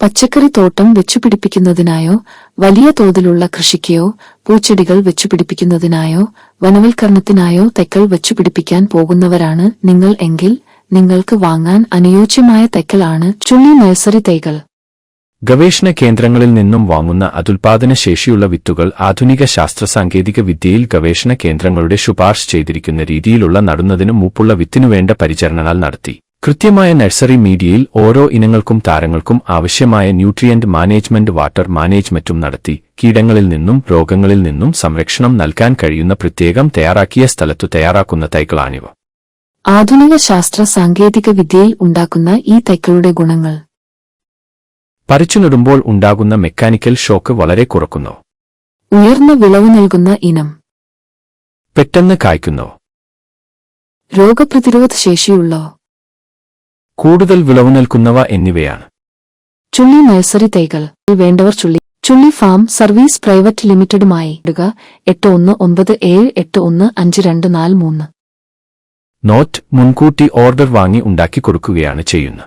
പച്ചക്കറി തോട്ടം വെച്ചുപിടിപ്പിക്കുന്നതിനായോ വലിയ തോതിലുള്ള കൃഷിക്കയോ പൂച്ചെടികൾ വെച്ചുപിടിപ്പിക്കുന്നതിനായോ വനവൽക്കരണത്തിനായോ തെക്കൽ വെച്ചുപിടിപ്പിക്കാൻ പോകുന്നവരാണ് നിങ്ങൾ എങ്കിൽ നിങ്ങൾക്ക് വാങ്ങാൻ അനുയോജ്യമായ തെക്കലാണ് ചുള്ളി നഴ്സറി തൈകൾ. ഗവേഷണ കേന്ദ്രങ്ങളിൽ നിന്നും വാങ്ങുന്ന അതുൽപാദന ശേഷിയുള്ള വിത്തുകൾ ആധുനിക ശാസ്ത്ര സാങ്കേതിക വിദ്യയിൽ ഗവേഷണ കേന്ദ്രങ്ങളുടെ ശുപാർശ ചെയ്തിരിക്കുന്ന രീതിയിലുള്ള നടുന്നതിനും മൂപ്പുള്ള വിത്തിനുവേണ്ട പരിചരണങ്ങൾ നടത്തി. കൃത്യമായ നഴ്സറി മീഡിയയിൽ ഓരോ ഇനങ്ങൾക്കും താരങ്ങൾക്കും ആവശ്യമായ ന്യൂട്രിയന്റ് മാനേജ്മെന്റ് വാട്ടർ മാനേജ്മെന്റും നടത്തി കീടങ്ങളിൽ നിന്നും രോഗങ്ങളിൽ നിന്നും സംരക്ഷണം നൽകാൻ കഴിയുന്ന പ്രത്യേകം തയ്യാറാക്കിയ സ്ഥലത്തു തയ്യാറാക്കുന്ന തൈകളാണിവ. ആധുനിക ശാസ്ത്ര സാങ്കേതിക വിദ്യയിൽ ഉണ്ടാക്കുന്ന ഈ തൈക്കളുടെ ഗുണങ്ങൾ. പറിച്ചുനടുമ്പോൾ ഉണ്ടാകുന്ന മെക്കാനിക്കൽ ഷോക്ക് വളരെ കുറക്കുന്നു. ഉയർന്ന വിളവ് നൽകുന്ന ഇനം. പെട്ടെന്ന് കായ്ക്കുന്നു. രോഗപ്രതിരോധ ശേഷിയുള്ളോ കൂടുതൽ വിളവ് നൽകുന്നവ എന്നിവയാണ്. ചുള്ളി നഴ്സറി തൈകൾ. വേണ്ടവർ Chulli. Chulli farm service private ലിമിറ്റഡുമായി ഇടുക. എട്ട് ഒന്ന് ഒൻപത് ഏഴ് എട്ട് ഒന്ന് അഞ്ച് രണ്ട് നാല് മൂന്ന്. നോറ്റ് മുൻകൂട്ടി ഓർഡർ വാങ്ങി ഉണ്ടാക്കി കൊടുക്കുകയാണ് ചെയ്യുന്നത്.